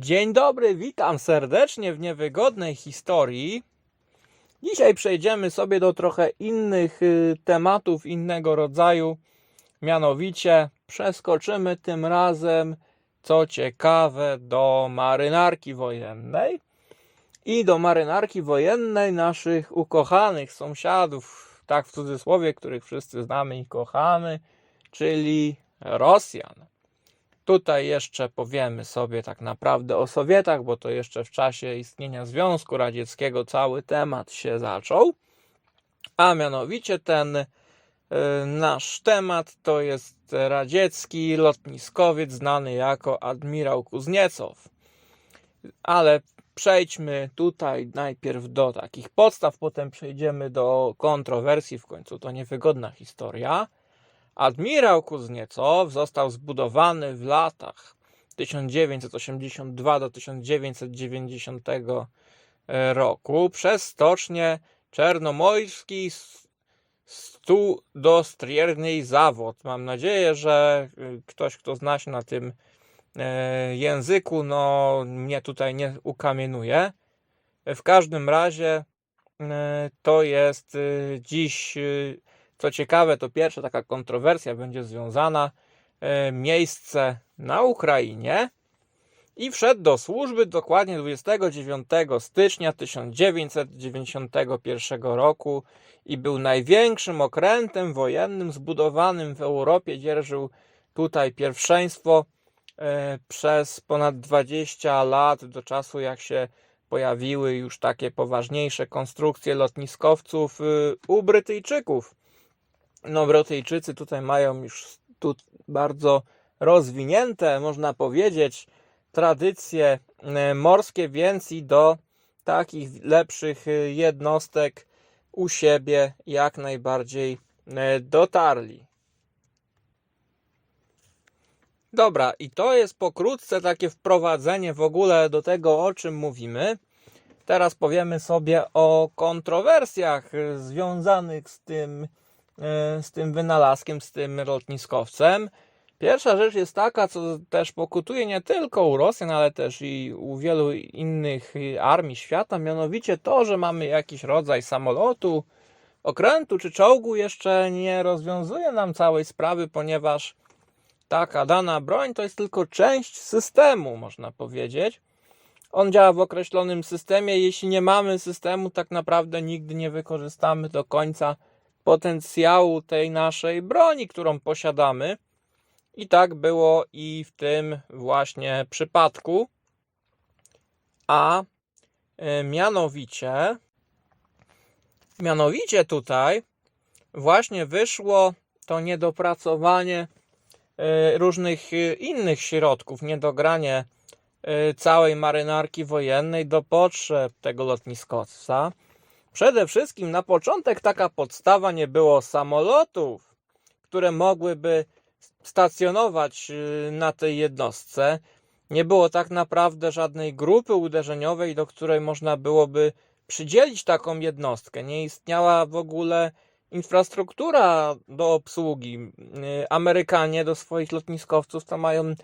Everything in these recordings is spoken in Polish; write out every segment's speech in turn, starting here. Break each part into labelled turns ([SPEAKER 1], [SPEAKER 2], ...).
[SPEAKER 1] Dzień dobry, witam serdecznie w niewygodnej historii. Dzisiaj przejdziemy sobie do trochę innych y, tematów, innego rodzaju. Mianowicie przeskoczymy tym razem, co ciekawe, do marynarki wojennej i do marynarki wojennej naszych ukochanych sąsiadów, tak w cudzysłowie, których wszyscy znamy i kochamy, czyli Rosjan. Tutaj jeszcze powiemy sobie tak naprawdę o Sowietach, bo to jeszcze w czasie istnienia Związku Radzieckiego cały temat się zaczął. A mianowicie ten y, nasz temat to jest radziecki lotniskowiec znany jako admirał Kuzniecow. Ale przejdźmy tutaj najpierw do takich podstaw, potem przejdziemy do kontrowersji, w końcu to niewygodna historia. Admirał Kuzniecow został zbudowany w latach 1982 do 1990 roku przez stocznię Czernomorski Stu do Striernej Zawód. Mam nadzieję, że y, ktoś, kto zna się na tym e, języku, no mnie tutaj nie ukamienuje. W każdym razie e, to jest dziś co ciekawe, to pierwsza taka kontrowersja będzie związana e, miejsce na Ukrainie i wszedł do służby dokładnie 29 stycznia 1991 roku i był największym okrętem wojennym zbudowanym w Europie. Dzierżył tutaj pierwszeństwo e, przez ponad 20 lat do czasu jak się pojawiły już takie poważniejsze konstrukcje lotniskowców y, u Brytyjczyków no Brytyjczycy tutaj mają już tu bardzo rozwinięte, można powiedzieć, tradycje e, morskie, więc i do takich lepszych e, jednostek u siebie jak najbardziej e, dotarli. Dobra, i to jest pokrótce takie wprowadzenie w ogóle do tego, o czym mówimy. Teraz powiemy sobie o kontrowersjach związanych z tym z tym wynalazkiem, z tym lotniskowcem. Pierwsza rzecz jest taka, co też pokutuje nie tylko u Rosjan, ale też i u wielu innych armii świata, mianowicie to, że mamy jakiś rodzaj samolotu, okrętu czy czołgu jeszcze nie rozwiązuje nam całej sprawy, ponieważ taka dana broń to jest tylko część systemu, można powiedzieć. On działa w określonym systemie. Jeśli nie mamy systemu, tak naprawdę nigdy nie wykorzystamy do końca potencjału tej naszej broni, którą posiadamy. I tak było i w tym właśnie przypadku. A e, mianowicie, mianowicie tutaj właśnie wyszło to niedopracowanie e, różnych e, innych środków, niedogranie całej marynarki wojennej do potrzeb tego lotniskowca. Przede wszystkim na początek taka podstawa nie było samolotów, które mogłyby stacjonować y, na tej jednostce. Nie było tak naprawdę żadnej grupy uderzeniowej, do której można byłoby przydzielić taką jednostkę. Nie istniała w ogóle infrastruktura do obsługi. Y, Amerykanie do swoich lotniskowców to mają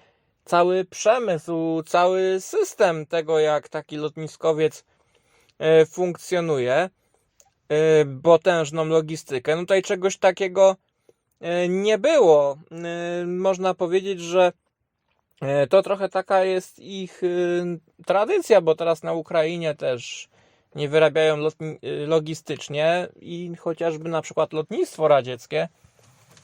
[SPEAKER 1] cały przemysł, cały system tego, jak taki lotniskowiec funkcjonuje. Y, potężną logistykę. No tutaj czegoś takiego y, nie było. Można powiedzieć, że to trochę taka jest ich tradycja, bo teraz na Ukrainie też nie wyrabiają logistycznie i chociażby na przykład lotnictwo radzieckie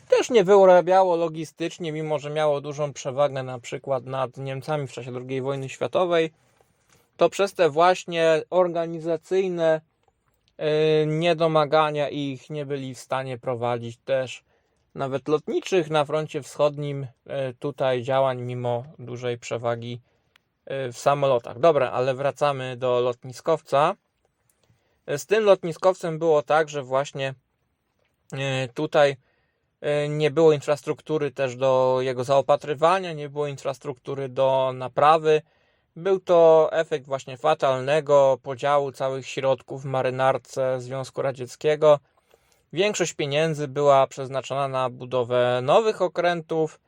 [SPEAKER 1] też nie wyrabiało logistycznie, mimo że miało dużą przewagę na przykład nad Niemcami w czasie II wojny światowej, to przez te właśnie organizacyjne E, niedomagania ich nie byli w stanie prowadzić też nawet lotniczych na froncie wschodnim e, tutaj działań mimo dużej przewagi e, w samolotach. Dobra, ale wracamy do lotniskowca. Z tym lotniskowcem było tak, że właśnie tutaj nie było infrastruktury też do jego zaopatrywania, nie było infrastruktury do naprawy był to efekt właśnie fatalnego podziału całych środków w marynarce Związku Radzieckiego. Większość pieniędzy była przeznaczona na budowę nowych okrętów,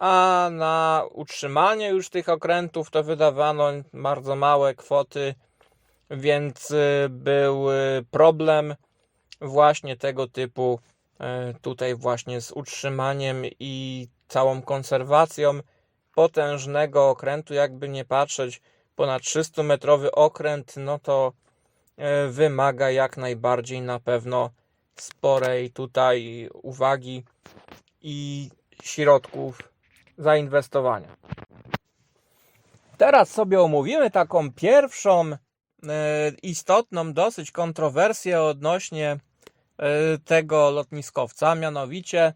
[SPEAKER 1] a na utrzymanie już tych okrętów to wydawano bardzo małe kwoty, więc y, był y, problem właśnie tego typu y, tutaj właśnie z utrzymaniem i całą konserwacją potężnego okrętu, jakby nie patrzeć, ponad 300 metrowy okręt, no to e, wymaga jak najbardziej na pewno sporej tutaj uwagi i środków zainwestowania. Teraz sobie omówimy taką pierwszą e, istotną dosyć kontrowersję odnośnie e, tego lotniskowca, mianowicie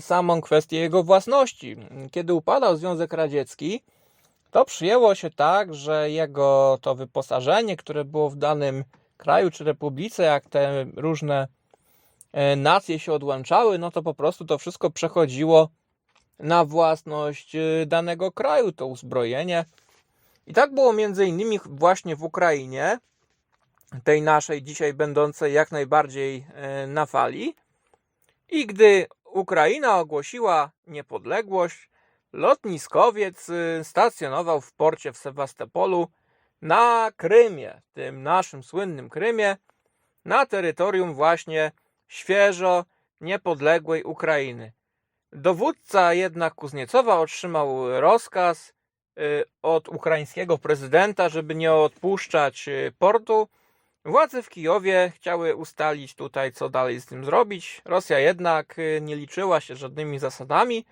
[SPEAKER 1] samą kwestię jego własności. Kiedy upadał Związek Radziecki, to przyjęło się tak, że jego to wyposażenie, które było w danym kraju czy republice, jak te różne e, nacje się odłączały, no to po prostu to wszystko przechodziło na własność e, danego kraju, to uzbrojenie. I tak było między innymi właśnie w Ukrainie, tej naszej dzisiaj będącej jak najbardziej e, na fali. I gdy Ukraina ogłosiła niepodległość, lotniskowiec y, stacjonował w porcie w Sewastopolu na Krymie, tym naszym słynnym Krymie, na terytorium właśnie świeżo niepodległej Ukrainy. Dowódca jednak Kuzniecowa otrzymał rozkaz y, od ukraińskiego prezydenta, żeby nie odpuszczać y, portu. Władze w Kijowie chciały ustalić tutaj, co dalej z tym zrobić. Rosja jednak nie liczyła się żadnymi zasadami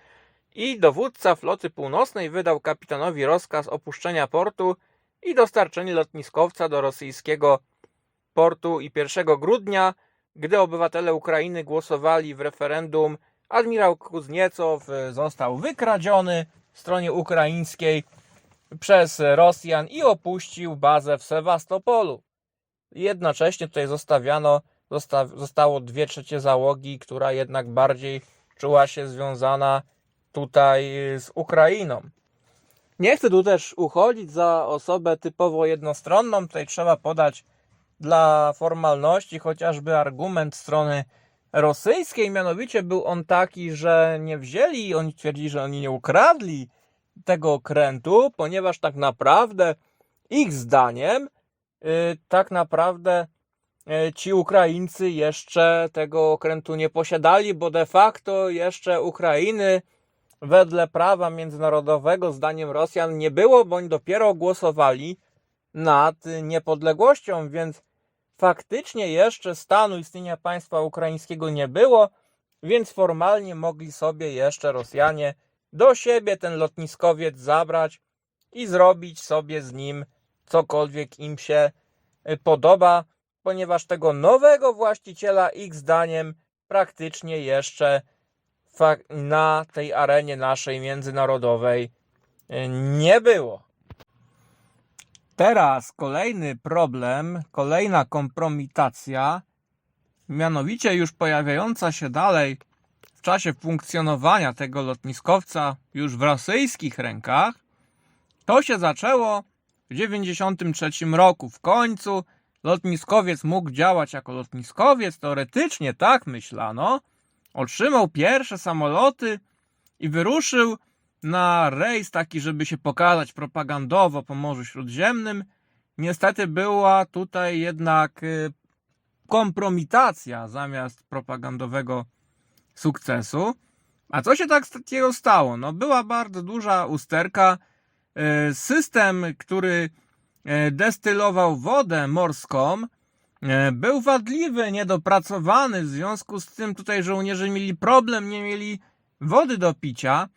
[SPEAKER 1] i dowódca floty północnej wydał kapitanowi rozkaz opuszczenia portu i dostarczenia lotniskowca do rosyjskiego portu i 1 grudnia, gdy obywatele Ukrainy głosowali w referendum, admirał Kuzniecow e, został wykradziony w stronie ukraińskiej przez Rosjan i opuścił bazę w Sewastopolu. Jednocześnie tutaj zostawiano, zosta, zostało dwie trzecie załogi, która jednak bardziej czuła się związana tutaj z Ukrainą. Nie chcę tu też uchodzić za osobę typowo jednostronną. Tutaj trzeba podać dla formalności chociażby argument strony rosyjskiej. Mianowicie był on taki, że nie wzięli, oni twierdzili, że oni nie ukradli tego okrętu, ponieważ tak naprawdę ich zdaniem tak naprawdę yy, ci Ukraińcy jeszcze tego okrętu nie posiadali, bo de facto jeszcze Ukrainy wedle prawa międzynarodowego, zdaniem Rosjan, nie było, bądź dopiero głosowali nad niepodległością, więc faktycznie jeszcze stanu istnienia państwa ukraińskiego nie było, więc formalnie mogli sobie jeszcze Rosjanie do siebie ten lotniskowiec zabrać i zrobić sobie z nim cokolwiek im się y, podoba, ponieważ tego nowego właściciela ich zdaniem praktycznie jeszcze na tej arenie naszej międzynarodowej e, nie było. Teraz kolejny problem, kolejna kompromitacja, mianowicie już pojawiająca się dalej w czasie funkcjonowania tego lotniskowca już w rosyjskich rękach. To się zaczęło w 1993 roku. W końcu lotniskowiec mógł działać jako lotniskowiec, teoretycznie tak myślano, otrzymał pierwsze samoloty i wyruszył na rejs taki, żeby się pokazać propagandowo po Morzu Śródziemnym. Niestety była tutaj jednak y, kompromitacja zamiast propagandowego sukcesu. A co się tak takiego stało? No była bardzo duża usterka. Y, system, który y, destylował wodę morską, E, był wadliwy, niedopracowany, w związku z tym tutaj żołnierze mieli problem, nie mieli wody do picia.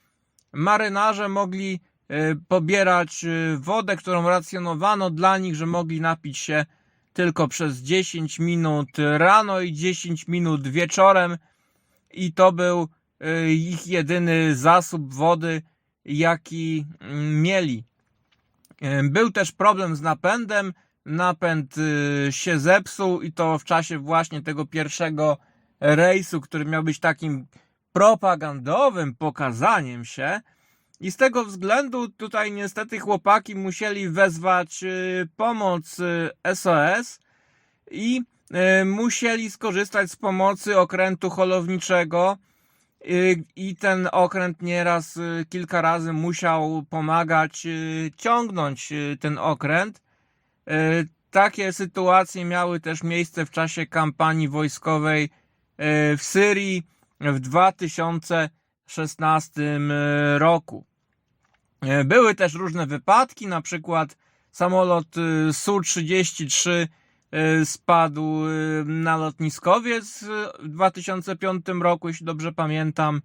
[SPEAKER 1] Marynarze mogli e, pobierać e, wodę, którą racjonowano dla nich, że mogli napić się tylko przez 10 minut rano i 10 minut wieczorem i to był ich jedyny zasób wody, jaki mm, mieli. Był też problem z napędem, napęd y, się zepsuł i to w czasie właśnie tego pierwszego rejsu, który miał być takim propagandowym pokazaniem się. I z tego względu tutaj niestety chłopaki musieli wezwać y, pomoc SOS y, i musieli skorzystać z pomocy okrętu holowniczego I ten okręt nieraz, y, kilka razy musiał pomagać y, ciągnąć y, ten okręt. Y, Takie sytuacje miały też miejsce w czasie kampanii wojskowej y, w Syrii w 2016 y, roku. Y, Były też różne wypadki, na przykład samolot y, Su-33 y, spadł y, na lotniskowiec w 2005 roku, jeśli dobrze pamiętam.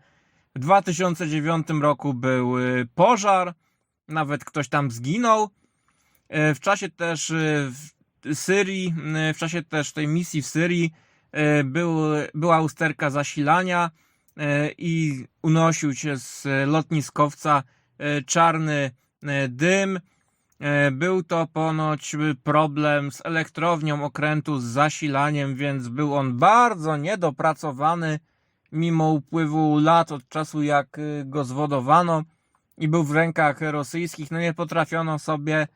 [SPEAKER 1] W 2009 roku był y, pożar, nawet ktoś tam zginął. W czasie też w Syrii, w czasie też tej misji w Syrii był, była usterka zasilania i unosił się z lotniskowca czarny dym. E, Był to ponoć y, problem z elektrownią okrętu, z zasilaniem, więc był on bardzo niedopracowany mimo upływu lat od czasu jak y, go zwodowano i był w rękach rosyjskich. No nie potrafiono sobie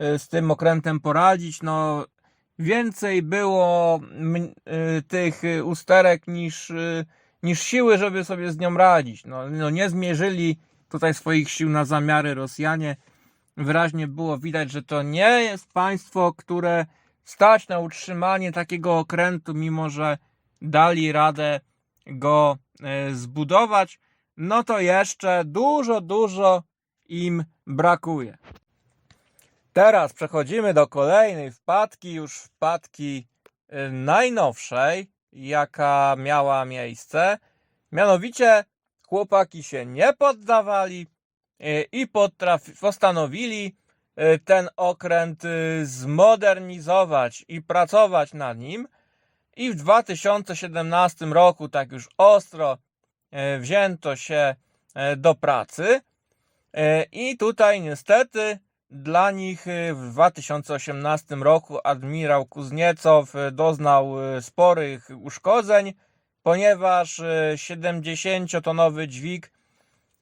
[SPEAKER 1] y, z tym okrętem poradzić. No więcej było tych usterek niż, niż siły, żeby sobie z nią radzić. No, no nie zmierzyli tutaj swoich sił na zamiary Rosjanie wyraźnie było widać, że to nie jest państwo, które stać na utrzymanie takiego okrętu, mimo że dali radę go e, zbudować, no to jeszcze dużo, dużo im brakuje. Teraz przechodzimy do kolejnej wpadki, już wpadki e, najnowszej, jaka miała miejsce. Mianowicie chłopaki się nie poddawali, i potraf- postanowili e, ten okręt e, zmodernizować i pracować nad nim. I w 2017 roku tak już ostro e, wzięto się e, do pracy. E, I tutaj niestety dla nich e, w 2018 roku admirał Kuzniecow e, doznał e, sporych uszkodzeń, ponieważ e, 70-tonowy dźwig e,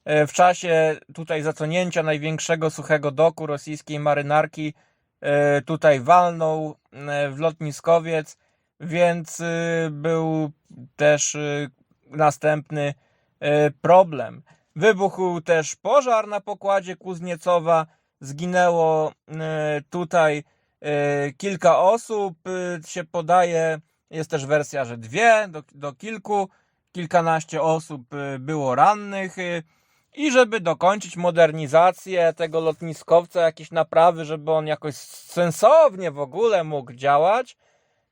[SPEAKER 1] w czasie tutaj zaconięcia największego suchego doku rosyjskiej marynarki e, tutaj walnął e, w lotniskowiec, więc e, był też e, następny e, problem. Wybuchł też pożar na pokładzie Kuzniecowa, zginęło e, tutaj e, kilka osób, e, się podaje, jest też wersja, że dwie do, do kilku, kilkanaście osób e, było rannych. I żeby dokończyć modernizację tego lotniskowca, jakieś naprawy, żeby on jakoś sensownie w ogóle mógł działać,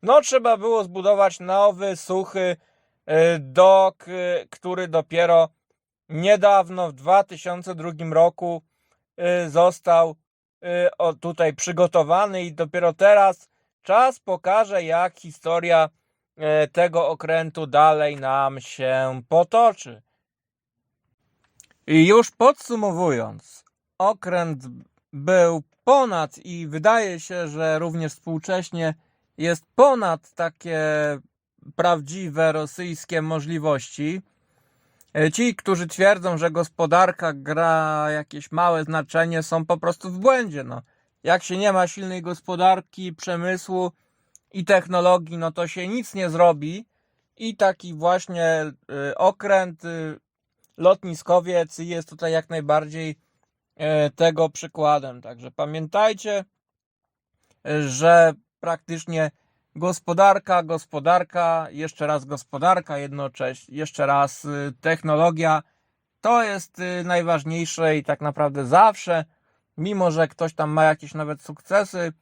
[SPEAKER 1] no trzeba było zbudować nowy, suchy e, dok, e, który dopiero niedawno, w 2002 roku e, został tutaj przygotowany i dopiero teraz czas pokaże, jak historia tego okrętu dalej nam się potoczy. I już podsumowując, okręt był ponad i wydaje się, że również współcześnie jest ponad takie prawdziwe rosyjskie możliwości. E, Ci, którzy twierdzą, że gospodarka gra jakieś małe znaczenie, są po prostu w błędzie. No. Jak się nie ma silnej gospodarki, przemysłu i technologii, no to się nic nie zrobi. I taki właśnie y, okręt, y, lotniskowiec jest tutaj jak najbardziej e, tego przykładem. Także pamiętajcie, e, że praktycznie gospodarka, gospodarka, jeszcze raz gospodarka, jednocześnie jeszcze raz y, technologia to jest najważniejsze i tak naprawdę zawsze, mimo że ktoś tam ma jakieś nawet sukcesy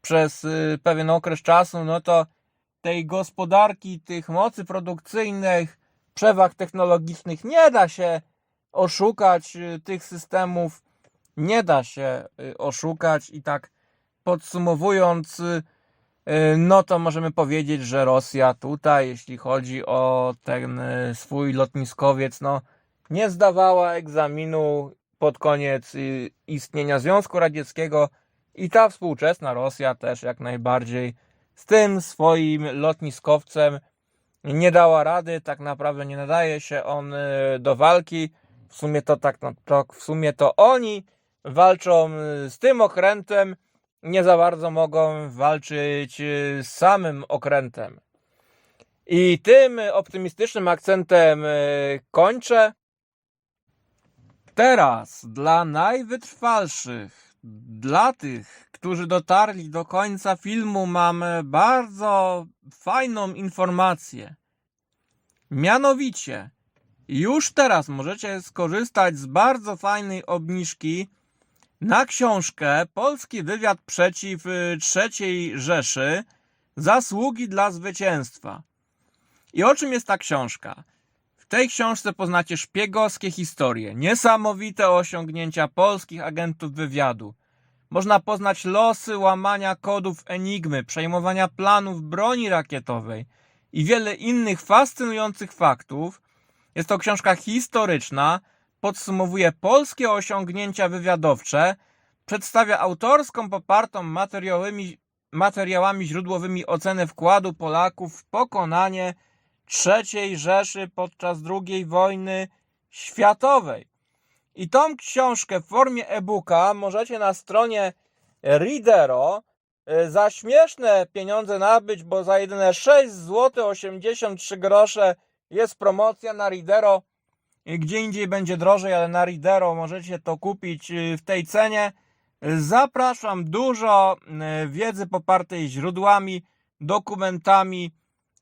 [SPEAKER 1] przez pewien okres czasu, no to tej gospodarki, tych mocy produkcyjnych, przewag technologicznych. Nie da się oszukać, y, tych systemów. Nie da się y, oszukać. I tak podsumowując, y, no to możemy powiedzieć, że Rosja tutaj, jeśli chodzi o ten swój lotniskowiec, no nie zdawała egzaminu pod koniec istnienia Związku Radzieckiego. I ta współczesna Rosja też jak najbardziej z tym swoim lotniskowcem nie dała rady, tak naprawdę nie nadaje się on y, do walki. W sumie to tak, no, to w sumie to oni walczą y, z tym okrętem, nie za bardzo mogą walczyć y, z samym okrętem. I tym optymistycznym akcentem kończę. Teraz dla najwytrwalszych, dla tych, którzy dotarli do końca filmu, mamy bardzo fajną informację. Mianowicie, już teraz możecie skorzystać z bardzo fajnej obniżki na książkę Polski wywiad przeciw y, III Rzeszy Zasługi dla zwycięstwa. I o czym jest ta książka? Tej książce poznacie szpiegowskie historie, niesamowite osiągnięcia polskich agentów wywiadu. Można poznać losy łamania kodów Enigmy, przejmowania planów broni rakietowej i wiele innych fascynujących faktów. Jest to książka historyczna, podsumowuje polskie osiągnięcia wywiadowcze, przedstawia autorską, popartą materiałymi, materiałami źródłowymi ocenę wkładu Polaków w pokonanie III Rzeszy podczas II wojny światowej. I tą książkę w formie e-booka możecie na stronie Readero y, za śmieszne pieniądze nabyć, bo za jedyne 6 zł 83 grosze jest promocja na Readero. Gdzie indziej będzie drożej, ale na Readero możecie to kupić y, w tej cenie. Zapraszam dużo y, wiedzy popartej źródłami, dokumentami.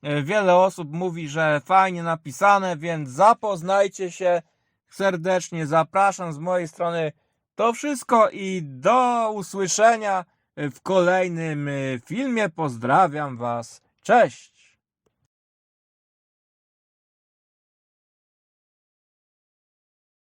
[SPEAKER 1] Y, Wiele osób mówi, że fajnie napisane, więc zapoznajcie się serdecznie. Zapraszam z mojej strony. To wszystko i do usłyszenia w kolejnym y, filmie. Pozdrawiam Was. Cześć!